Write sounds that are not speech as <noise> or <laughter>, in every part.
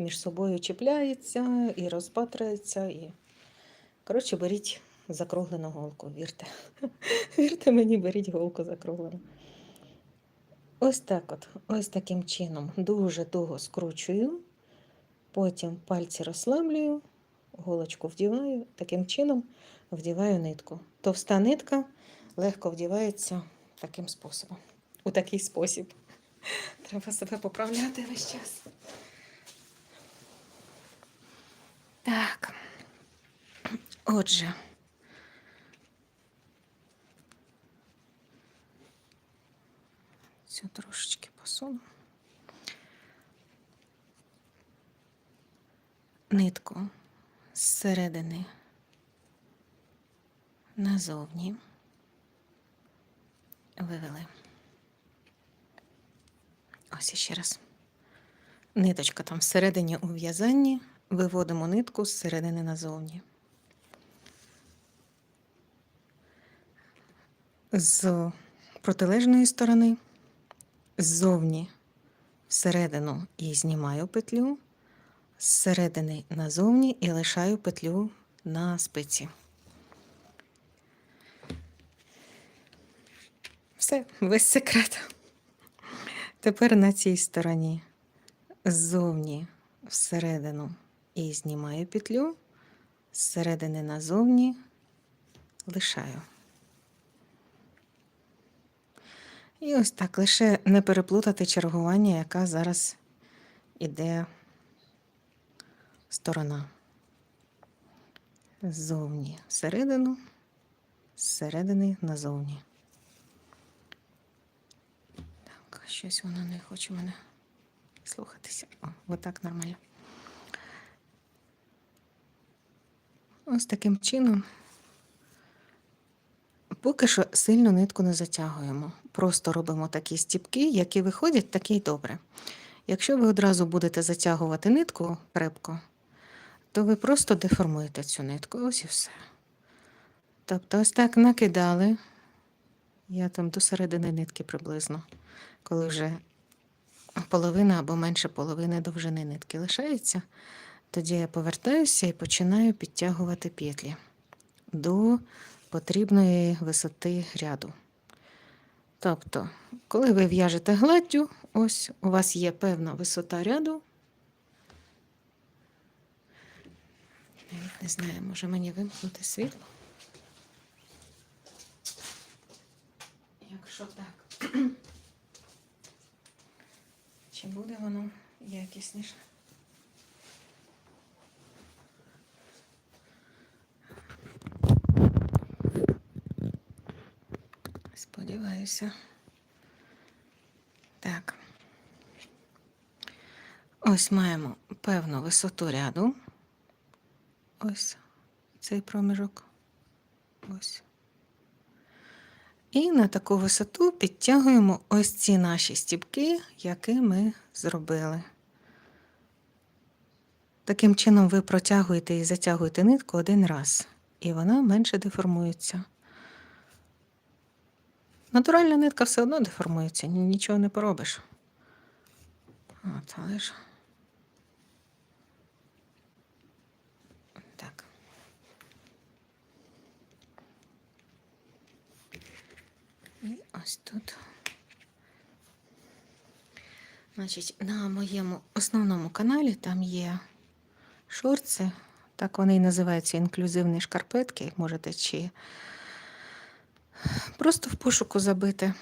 між собою чіпляється і розпатрюється. І... Коротше, беріть закруглену голку, вірте. <laughs> Вірте мені, беріть голку закруглену. Ось так от, ось таким чином дуже туго скручую, потім пальці розслаблюю, голочку вдіваю, таким чином вдіваю нитку. Товста нитка легко вдівається таким способом. У такий спосіб. <laughs> Треба себе поправляти весь час. Так. Отже. Цю трошечки посуну. Нитку зсередини назовні вивели. Ось іще раз. Ниточка там всередині у в'язанні, виводимо нитку зсередини назовні. З протилежної сторони ззовні всередину і знімаю петлю, зсередини назовні і лишаю петлю на спиці. Все, весь секрет. Тепер на цій стороні ззовні всередину і знімаю петлю, зсередини назовні лишаю. І ось так, лише не переплутати чергування, яка зараз іде сторона. Ззовні всередину, зсередини назовні. Так, щось воно не хоче мене слухатися. О, отак нормально. Ось таким чином. Поки що сильно нитку не затягуємо. Просто робимо такі стіпки, які виходять, такі й добре. Якщо ви одразу будете затягувати нитку крепко, то ви просто деформуєте цю нитку. Ось і все. Тобто, ось так накидали. Я там до середини нитки приблизно, коли вже половина або менше половини довжини нитки лишається, тоді я повертаюся і починаю підтягувати петлі до потрібної висоти ряду. Тобто, коли ви в'яжете гладдю, ось у вас є певна висота ряду. Навіть не знаю, може мені вимкнути світло. Якщо так, <clears throat> чи буде воно якісніше? Сподіваюся. Так. Ось маємо певну висоту ряду. Ось цей проміжок. Ось. І на таку висоту підтягуємо ось ці наші стіпки, які ми зробили. Таким чином ви протягуєте і затягуєте нитку один раз, і вона менше деформується. Натуральна нитка все одно деформується, нічого не поробиш. От, але ж. Так. І ось тут. Значить, на моєму основному каналі там є шорти, так вони і називаються інклюзивні шкарпетки. Можете чи просто в пошуку забити.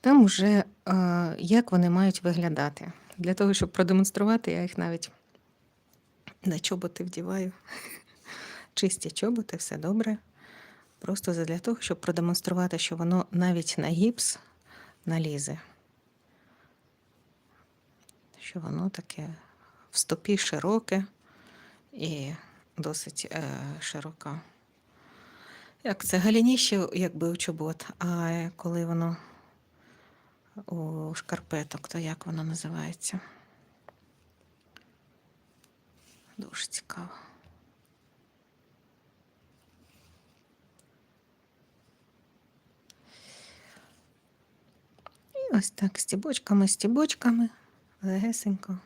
Там вже е, як вони мають виглядати. Для того, щоб продемонструвати, я їх навіть на чоботи вдіваю. <laughs> Чисті чоботи, все добре. Просто для того, щоб продемонструвати, що воно навіть на гіпс налізе. Що воно таке в стопі широке і досить е, широка. Як це галініще, якби у чобот, а коли воно у шкарпеток, то як воно називається? Дуже цікаво. І ось так стібочками, стібочками, легесенько